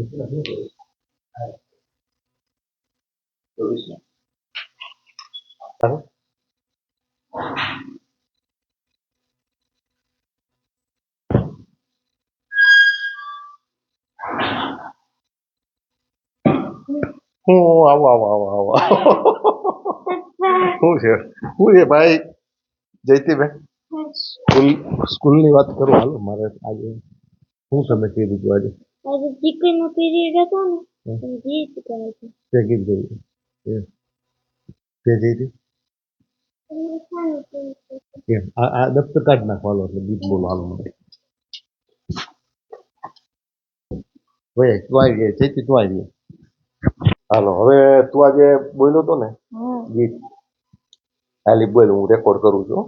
હું આવો આવો આવો. આવો શું છે? શું છે ભાઈ? જયતીબેન? સ્કૂલ સ્કૂલની વાત કરું હાલો મારે આજે. શું તમે કીધું આજે? આજે ચિકન નો પીરિયડ હતો ને જીત ગયા છો તે કીધું એમ. તે જઈ હતી? કેમ આ આ દફતર કાઢ નાખવાનો એટલે ગીત બોલો હાલો મને ભાઈ તું આવી ગઈ જયતી તું આવી હાલો હવે તું આજે બોલ્યો તો ને હમ. ગીત ખાલી બોલ હું રેકોર્ડ કરું છું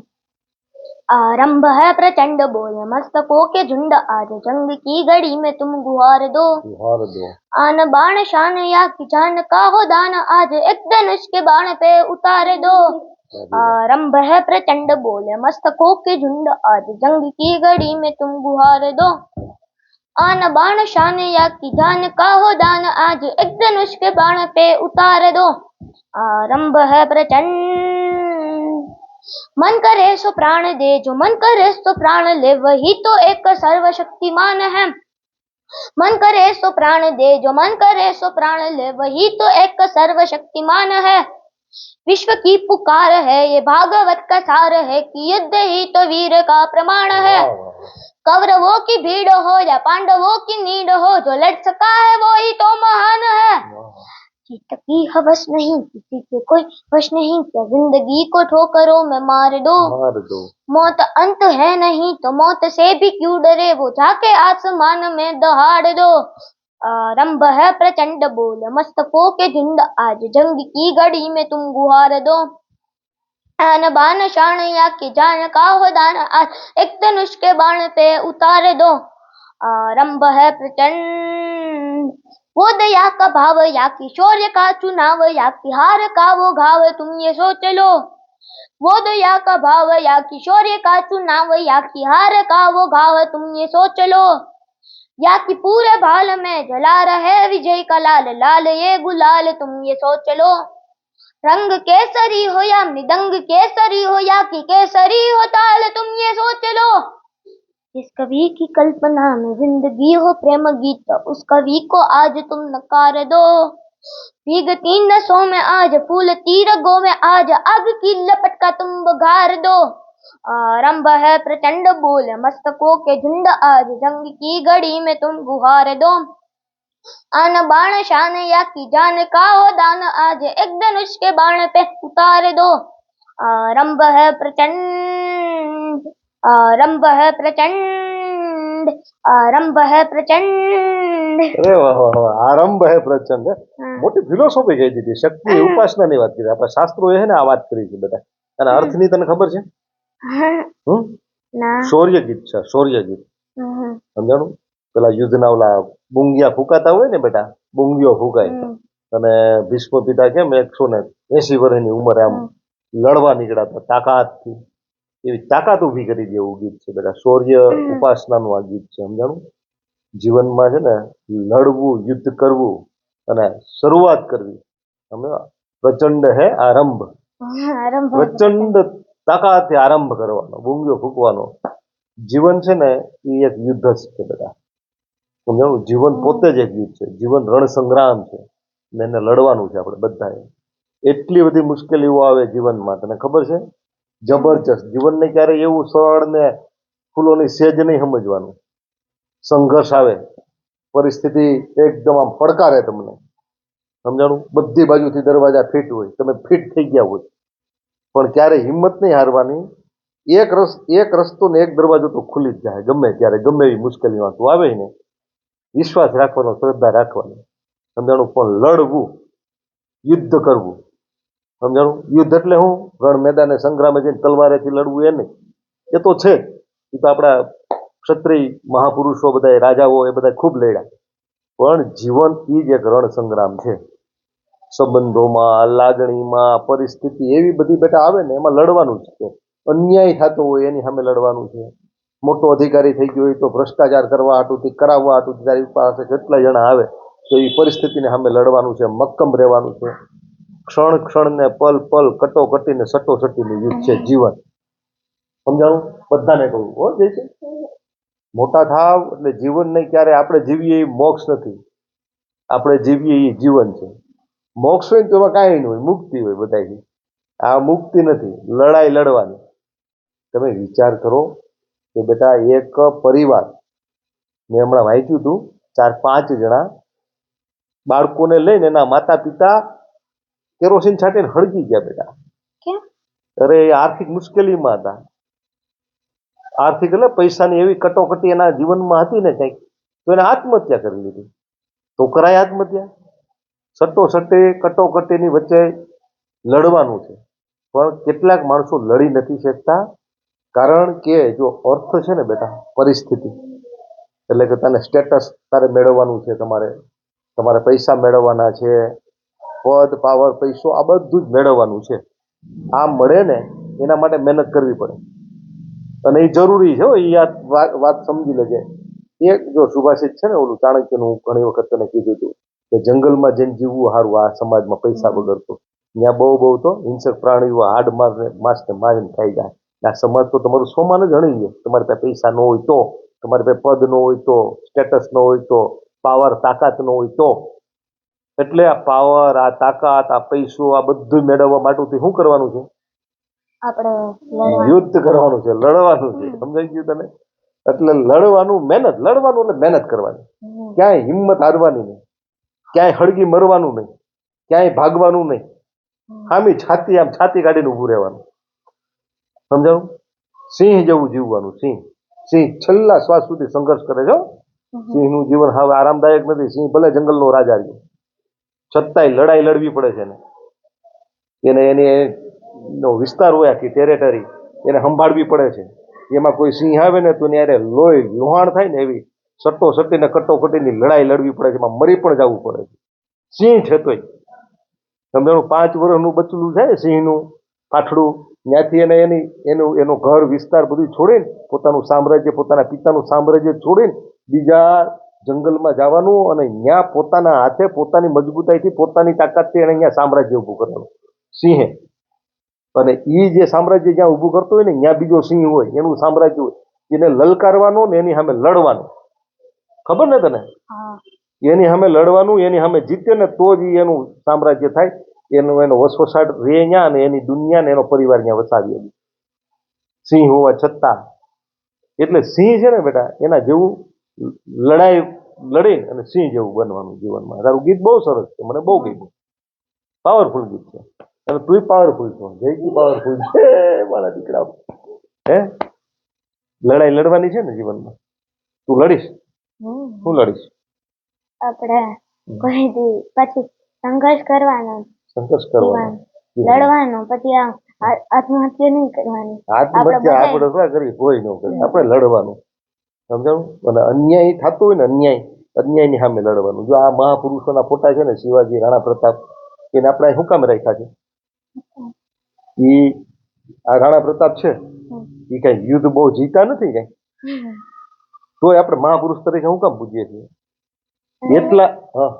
आरंभ है प्रचंड बोले मस्तकों के झुंड आज जंग की घड़ी में तुम गुहार दो। गुहार दो। आन बाण शान या किसान का हो दान आज एक धनुष के बाण पे उतार दो। आरंभ है प्रचंड बोले मस्तकों के झुंड आज जंग की घड़ी में तुम गुहार दो। आन बाण शान या की जान का हो दान आज एक धनुष के बाण पे उतार दो। आरंभ है प्रचंड मन करे सो प्राण दे जो मन करे सो प्राण ले वही तो एक सर्वशक्तिमान है मन करे सो प्राण दे जो मन करे सो प्राण ले वही तो एक सर्वशक्तिमान है विश्व की पुकार है ये भागवत का सार है कि युद्ध ही तो वीर का प्रमाण है कौरवों की भीड़ हो या पांडवों की नीड हो जो लड़ सका है वो ही तो महान है की तकी हवस नहीं किसी के कोई वश नहीं क्या जिंदगी को ठोकरों में मार दो मार दो मौत अंत है नहीं तो मौत से भी क्यों डरे वो जाके आसमान में दहाड़ दो आरंभ है प्रचंड बोल मस्तकों के झुंड आज जंग की घड़ी में तुम गुहार दो आन बान शान या के जान का हो दान आज एक धनुष के बाण पे उतार दो आरंभ है प्रचंड वो दया का भाव या की शौर्य का चुनाव या की हार का वो घाव, तुम ये सोच लो वो दया का भाव या की शौर्य का चुनाव या की हार का वो घाव, तुम ये सोच लो या कि पूरे भाल में जला रहे विजय का लाल लाल ये गुलाल, तुम ये सोच लो रंग केसरी हो या मृदंग केसरी हो या कि केसरी हो ताल, तुम ये सोच लो जिस कवि की कल्पना में ज़िंदगी हो प्रेम गीत, उस कवि को आज तुम नकार दो। भीगती नसों में आज फूलती रगों में आज, आग की लपट का तुम बघार दो। आरंभ है प्रचंड बोल, मस्तकों के झुंड आज, जंग की घड़ी में तुम गुहार दो। आन बाण शान या की जान का हो दान आज, एक धनुष के बाण पे उतार दो। आरंभ है प्रचंड આરંભ પ્રચંડ આરંભ પ્રચંડ આરંભ પ્રચંડ મોટી ફિલોસોફી કહી દીધી શક્તિ ઉપાસનાની વાત કરી આપણે શાસ્ત્રો હે ને આ વાત કરી છે બધા અને અર્થની તને ખબર છે શૌર્ય ગીત છે શૌર્ય ગીત સમજાણું પેલા યુદ્ધના ઓલા બુંગિયા ફૂંકાતા હોય ને બેટા બુંગિયો ફૂંકાય. અને ભીષ્મ પિતા કેમ એકસો ને એસી વર્ષની ઉંમરે આમ લડવા નીકળ્યા હતા તાકાતથી એવી તાકાત ઊભી કરી દે એવું ગીત છે બધા. શૌર્ય. ઉપાસનાનું આ ગીત છે સમજાણું? જીવનમાં છે ને લડવું યુદ્ધ કરવું અને શરૂઆત કરવી. પ્રચંડ હે આરંભ. આરંભ પ્રચંડ તાકાતથી આરંભ કરવાનો બુંગીઓ ફૂંકવાનો. જીવન છે ને એ એક યુદ્ધ છે બધા. સમજાણું? જીવન પોતે જ એક યુદ્ધ છે. જીવન રણ સંગ્રામ છે. ને એને લડવાનું છે આપણે બધાએ. એટલી બધી મુશ્કેલીઓ આવે જીવનમાં તને ખબર છે? જબરજસ્ત. જીવનને ક્યારેય એવું સરળ ને ફૂલોની સેજ નહીં સમજવાનું. સંઘર્ષ આવે. પરિસ્થિતિ એકદમ આમ પડકારે તમને. સમજાણું? બધી બાજુથી દરવાજા ફિટ હોય. તમે ફિટ થઈ ગયા હોય. પણ ક્યારે હિંમત નહીં હારવાની. એક રસ, એક રસ્તો ને એક દરવાજો તો ખુલી જ જાય. ગમે ત્યારે, ગમે એવી મુશ્કેલીમાં તું આવે ને, વિશ્વાસ રાખવાનો, શ્રદ્ધા રાખવાની. સમજાણું? પણ લડવું, યુદ્ધ કરવું સમજાણું? યુદ્ધ એટલે હું રણ મેદાને સંગ્રામે જઈને તલવારેથી લડવું એ નહીં. એ તો છે. એ તો આપણા ક્ષત્રિય મહાપુરુષો બધા રાજાઓ એ બધા ખૂબ લડ્યા. પણ જીવન એ જ એક રણ સંગ્રામ છે. સંબંધોમાં, લાગણીમાં, પરિસ્થિતિ એવી બધી બેટા આવે ને, એમાં લડવાનું જ છે. અન્યાય થતો હોય એની સામે લડવાનું છે. મોટો અધિકારી થઈ ગયો હોય તો ભ્રષ્ટાચાર કરવા હાટુથી કરાવવા હાટુથી તારી પાસે કેટલા જણા આવે તો એ પરિસ્થિતિને સામે લડવાનું છે, મક્કમ રહેવાનું છે. ક્ષણ ક્ષણને પલ પલ કટોકટીને સટોસટીનું યુદ્ધ છે જીવન. સમજાણું? બધાને કહું. હો જય છે. મોટા થાવ એટલે જીવન નહીં ક્યારે આપણે જીવીએ એ મોક્ષ નથી. આપણે જીવીએ એ જીવન છે. મોક્ષ હોય ને તો એમાં કાંઈ નહીં હોય મુક્તિ હોય બધાથી આ મુક્તિ નથી લડાઈ લડવાની. તમે વિચાર કરો કે બેટા એક પરિવાર મેં હમણાં વાંચ્યું હતું ચાર પાંચ જણા બાળકોને લઈને એના માતા પિતા કેરોસીન છાંટીને હળગી ગયા બેટા. અરે આર્થિક મુશ્કેલીમાં હતા. આર્થિક એટલે પૈસાની એવી કટોકટી એના જીવનમાં હતી ને કંઈક તો એને આત્મહત્યા કરી લીધી. તો કરાય આત્મહત્યા. સટ્ટોસટ્ટે કટોકટીની વચ્ચે લડવાનું છે. પણ કેટલાક માણસો લડી નથી શકતા કારણ કે જો અર્થ છે ને બેટા પરિસ્થિતિ. એટલે કે તને સ્ટેટસ તારે મેળવવાનું છે તમારે તમારે પૈસા મેળવવાના છે પદ પાવર પૈસો આ બધું જ મેળવવાનું છે. આ મળે ને એના માટે મહેનત કરવી પડે. અને એ જરૂરી છે હો એ યાદ વાત વાત સમજી લેજે. એક જો સુભાષિત છે ને ઓલું ચાણક્યનું હું ઘણી વખત તને કીધું હતું કે જંગલમાં જેમ જીવવું સારું આ સમાજમાં પૈસા વગર તો. ત્યાં બહુ બહુ તો હિંસક પ્રાણીઓ હાડ મારને માસને મારીને ખાઈ જાય. આ સમાજ તો તમારું સોમાન જ હણી ગયો તમારી પાસે પૈસા ન હોય તો તમારી પાસે પદ ન હોય તો સ્ટેટસ ન હોય તો પાવર તાકાત ન હોય તો એટલે આ પાવર આ તાકાત આ પૈસો આ બધું મેળવવા માટે શું કરવાનું છે? આપણે યુદ્ધ કરવાનું છે લડવાનું છે. સમજાઈ ગયું તને? એટલે લડવાનું મહેનત લડવાનું એટલે મહેનત કરવાની. ક્યાંય હિંમત હારવાની નહીં. ક્યાંય હળગી મરવાનું નહીં. ક્યાંય ભાગવાનું નહીં. આમી છાતી આમ છાતી કાઢીને ઊભું રહેવાનું. સમજાવું સિંહ જેવું જીવવાનું સિંહ. સિંહ છેલ્લા શ્વાસ સુધી સંઘર્ષ કરે છે. સિંહનું જીવન હવે આરામદાયક નથી. સિંહ ભલે જંગલનો રાજા રહ્યો. છતાંય લડાઈ લડવી પડે છે એને. એને એની નો વિસ્તાર હોય આખી ટેરેટરી એને સંભાળવી પડે છે. એમાં કોઈ સિંહ આવે ને તો ત્યારે લોહી લોહાણ થાય ને એવી સટ્ટો સટ્ટીને કટોકટીની લડાઈ લડવી પડે છે. એમાં મરી પણ જવું પડે છે. સિંહ છે તોય. સમજાણું પાંચ વર્ષનું બચલું છે સિંહનું પાઠડું ત્યાંથી એને એની એનું એનું ઘર વિસ્તાર બધું છોડીને પોતાનું સામ્રાજ્ય, પોતાના પિતાનું સામ્રાજ્ય છોડીને બીજા જંગલમાં જવાનું અને ત્યાં પોતાના હાથે પોતાની મજબૂતાઈથી પોતાની તાકાતથી એને અહીંયા સામ્રાજ્ય ઊભું કરવાનું. સિંહે. અને એ જે સામ્રાજ્ય જ્યાં ઊભું કરતો હોય ને ત્યાં બીજો સિંહ હોય એનું સામ્રાજ્ય હોય એને લલકારવાનો ને એની સામે લડવાનું. ખબર ને તને? એની સામે લડવાનું એની સામે જીતે ને તો જ એનું સામ્રાજ્ય થાય. એનો એનો વસવસાટ રે ત્યાં અને એની દુનિયા ને એનો પરિવાર ત્યાં વસાવી સિંહ હોવા છતાં. એટલે સિંહ છે ને બેટા એના જેવું લડાઈ લડી અને સિંહ જેવું બનવાનું જીવનમાં. તારું ગીત બહુ સરસ છે મને બહુ ગમ્યું. પાવરફુલ ગીત છે. અને તું પાવરફુલ છો. જયજી પાવરફુલ છે મારા દીકરા. હે? લડાઈ લડવાની છે ને જીવનમાં. તું લડીશ. શું લડીશ? આપણે કોઈ દી પછી સંઘર્ષ કરવાનો. સંઘર્ષ કરવાનો. લડવાનો પછી આત્મહત્યા નહીં કરવાની. આત્મહત્યા આપણે આપણે કરી કોઈ ન કરી આપણે લડવાનું. સમજાણું? અને અન્યાય થતો હોય ને અન્યાય અન્યાયની સામે લડવાનું. જો આ મહાપુરુષોના ફોટા છે ને શિવાજી રાણા પ્રતાપ એને આપણે શું કામ રાખ્યા છે? એ આ રાણા પ્રતાપ છે? એ કઈ યુદ્ધ બહુ જીતા નથી કઈ? તોય આપણે મહાપુરુષ તરીકે શું કામ પૂજીએ છીએ? એટલા હા.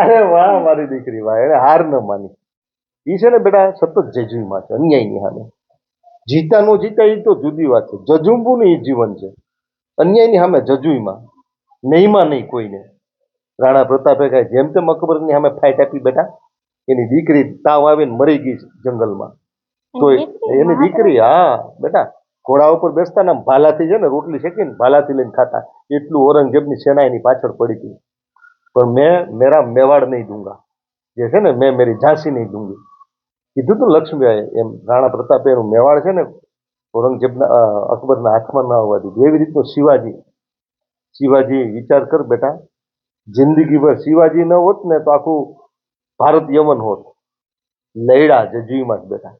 અરે વાહ મારી દીકરી વાહ એને હાર ન માની. એ છે ને બેટા સતત જજુમાં છે અન્યાયની સામે. જીતા નો જીતા એ તો જુદી વાત છે. જજુંબું ને એ જીવન છે. અન્યાયની સામે જજુઈમાં નહીંમાં નહીં કોઈને. રાણા પ્રતાપે કાંઈ જેમ તેમ અકબરની સામે ફાઇટ આપી બેટા. એની દીકરી તાવ આવીને મરી ગઈ જંગલમાં. તો એની દીકરી હા બેટા ઘોડા ઉપર બેસતા ને ભાલાથી છે ને રોટલી શેકીને ભાલાથી લઈને ખાતા. એટલું ઔરંગઝેબની સેના એની પાછળ પડી હતી. પણ મેં મેરા મેવાડ નહીં દૂંગા જે છે ને મેં મેરી ઝાંસી નહીં દૂંગી કીધું તું લક્ષ્મીએ એમ. રાણા પ્રતાપે એનું મેવાડ છે ને, ઔરંગઝેબના અકબરના હાથમાં ના હોવા દીધું એવી રીતનું શિવાજી. શિવાજી વિચાર કર બેટા. જિંદગીભર શિવાજી ન હોત ને તો આખું ભારત યમન હોત. લૈડા જજુઈમાં જ બેટા.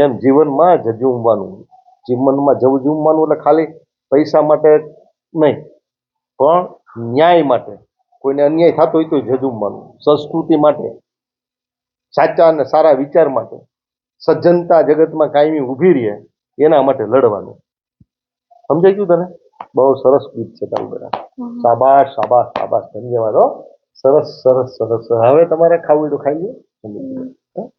એમ જીવનમાં જજુમવાનું. જીવનમાં જજુમવાનું એટલે ખાલી પૈસા માટે નહીં. પણ ન્યાય માટે. કોઈને અન્યાય થતો હોય તો જજુમવાનું. સંસ્કૃતિ માટે. સાચા અને સારા વિચાર માટે સજ્જનતા જગતમાં કાયમી ઊભી રહે એના માટે લડવાનું. સમજાઈ ગયું તને? બહુ સરસ ગીત છે તમે બધા શાબાશ શાબાશ શાબાશ. ધન્યવાદ હો. સરસ સરસ સરસ. હવે તમારે ખાવું તો ખાઈ લો.